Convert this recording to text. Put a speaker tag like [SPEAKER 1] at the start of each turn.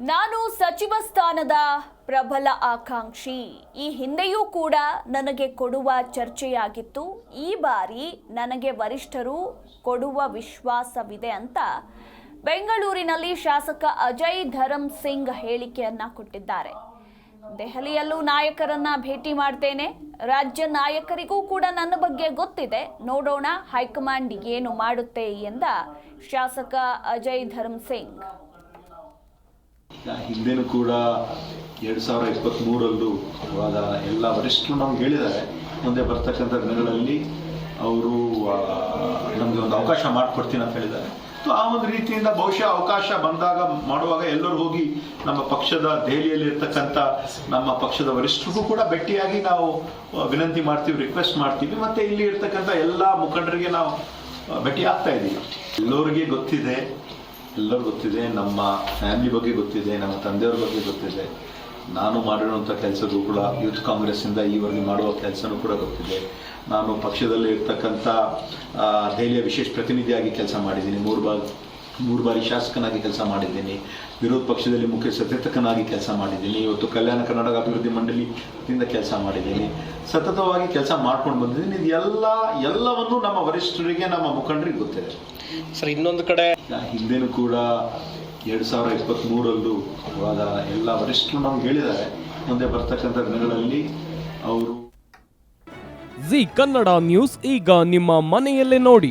[SPEAKER 1] ನಾನು ಸಚಿವ ಸ್ಥಾನದ ಪ್ರಬಲ ಆಕಾಂಕ್ಷಿ. ಈ ಹಿಂದೆಯೂ ಕೂಡ ನನಗೆ ಕೊಡುವ ಚರ್ಚೆಯಾಗಿತ್ತು. ಈ ಬಾರಿ ನನಗೆ ವರಿಷ್ಠರು ಕೊಡುವ ವಿಶ್ವಾಸವಿದೆ ಅಂತ ಬೆಂಗಳೂರಿನಲ್ಲಿ ಶಾಸಕ ಅಜಯ್ ಧರಮ್ ಸಿಂಗ್ ಹೇಳಿಕೆಯನ್ನ ಕೊಟ್ಟಿದ್ದಾರೆ. ದೆಹಲಿಯಲ್ಲೂ ನಾಯಕರನ್ನ ಭೇಟಿ ಮಾಡ್ತೇನೆ. ರಾಜ್ಯ ನಾಯಕರಿಗೂ ಕೂಡ ನನ್ನ ಬಗ್ಗೆ ಗೊತ್ತಿದೆ. ನೋಡೋಣ ಹೈಕಮಾಂಡ್ ಏನು ಮಾಡುತ್ತೆ ಎಂದ ಶಾಸಕ ಅಜಯ್ ಧರ್ಮ್ ಸಿಂಗ್.
[SPEAKER 2] ಹಿಂದೆನೂ ಕೂಡ ಎರಡು ಸಾವಿರ ಇಪ್ಪತ್ತ್ಮೂರಲ್ಲೂ ಅವಾಗ ಎಲ್ಲ ವರಿಷ್ಠರು ನಮ್ಗೆ ಹೇಳಿದ್ದಾರೆ. ಮುಂದೆ ಬರ್ತಕ್ಕಂಥ ದಿನಗಳಲ್ಲಿ ಅವರು ನಮಗೆ ಒಂದು ಅವಕಾಶ ಮಾಡಿಕೊಡ್ತೀನಿ ಅಂತ ಹೇಳಿದ್ದಾರೆ. ಸೊ ಆ ಒಂದು ರೀತಿಯಿಂದ ಬಹುಶಃ ಅವಕಾಶ ಬಂದಾಗ, ಮಾಡುವಾಗ ಎಲ್ಲರೂ ಹೋಗಿ ನಮ್ಮ ಪಕ್ಷದ ದೆಹಲಿಯಲ್ಲಿ ಇರ್ತಕ್ಕಂಥ ನಮ್ಮ ಪಕ್ಷದ ವರಿಷ್ಠರಿಗೂ ಕೂಡ ಭೇಟಿಯಾಗಿ ನಾವು ವಿನಂತಿ ಮಾಡ್ತೀವಿ ರಿಕ್ವೆಸ್ಟ್ ಮಾಡ್ತೀವಿ. ಮತ್ತೆ ಇಲ್ಲಿ ಇರ್ತಕ್ಕಂಥ ಎಲ್ಲ ಮುಖಂಡರಿಗೆ ನಾವು ಭೇಟಿ ಆಗ್ತಾ ಇದ್ದೀವಿ ಎಲ್ಲರಿಗೆ ಗೊತ್ತಿದೆ ಎಲ್ಲರೂ ಗೊತ್ತಿದೆ, ನಮ್ಮ ಫ್ಯಾಮಿಲಿ ಬಗ್ಗೆ ಗೊತ್ತಿದೆ, ನಮ್ಮ ತಂದೆಯವ್ರ ಬಗ್ಗೆ ಗೊತ್ತಿದೆ. ನಾನು ಮಾಡಿರುವಂಥ ಕೆಲಸದೂ ಕೂಡ ಯೂತ್ ಕಾಂಗ್ರೆಸ್ಸಿಂದ ಈವರೆಗೆ ಮಾಡುವ ಕೆಲಸನೂ ಕೂಡ ಗೊತ್ತಿದೆ. ನಾನು ಪಕ್ಷದಲ್ಲಿ ಇರ್ತಕ್ಕಂಥ ದೆಹಲಿಯ ವಿಶೇಷ ಪ್ರತಿನಿಧಿಯಾಗಿ ಕೆಲಸ ಮಾಡಿದ್ದೀನಿ. ಮೂರು ಬಾರಿ ಮೂರು ಬಾರಿ ಶಾಸಕನಾಗಿ ಕೆಲಸ ಮಾಡಿದ್ದೀನಿ. ವಿರೋಧ ಪಕ್ಷದಲ್ಲಿ ಮುಖ್ಯ ಸಚೇತಕನಾಗಿ ಕೆಲಸ ಮಾಡಿದ್ದೀನಿ. ಇವತ್ತು ಕಲ್ಯಾಣ ಕರ್ನಾಟಕ ಅಭಿವೃದ್ಧಿ ಮಂಡಳಿಯಿಂದ ಕೆಲಸ ಮಾಡಿದ್ದೀನಿ. ಸತತವಾಗಿ ಕೆಲಸ ಮಾಡ್ಕೊಂಡು ಬಂದಿದ್ದೀನಿ. ಇದು ಎಲ್ಲ ಎಲ್ಲವನ್ನೂ ನಮ್ಮ ವರಿಷ್ಠರಿಗೆ ನಮ್ಮ ಮುಖಂಡರಿಗೆ ಗೊತ್ತಿದೆ.
[SPEAKER 3] ಸರ್ ಇನ್ನೊಂದು ಕಡೆ
[SPEAKER 2] ಹಿಂದೆನೂ ಕೂಡ ಎರಡು ಸಾವಿರ ಇಪ್ಪತ್ತ್ಮೂರಲ್ಲೂ ಇವಾಗ ಎಲ್ಲ ವರಿಷ್ಠರು ನಮ್ಗೆ ಹೇಳಿದ್ದಾರೆ. ಮುಂದೆ ಬರ್ತಕ್ಕಂಥ ದಿನಗಳಲ್ಲಿ ಅವರು
[SPEAKER 4] ಜಿ ಕನ್ನಡ ನ್ಯೂಸ್ ಈಗ ನಿಮ್ಮ ಮನೆಯಲ್ಲೇ ನೋಡಿ.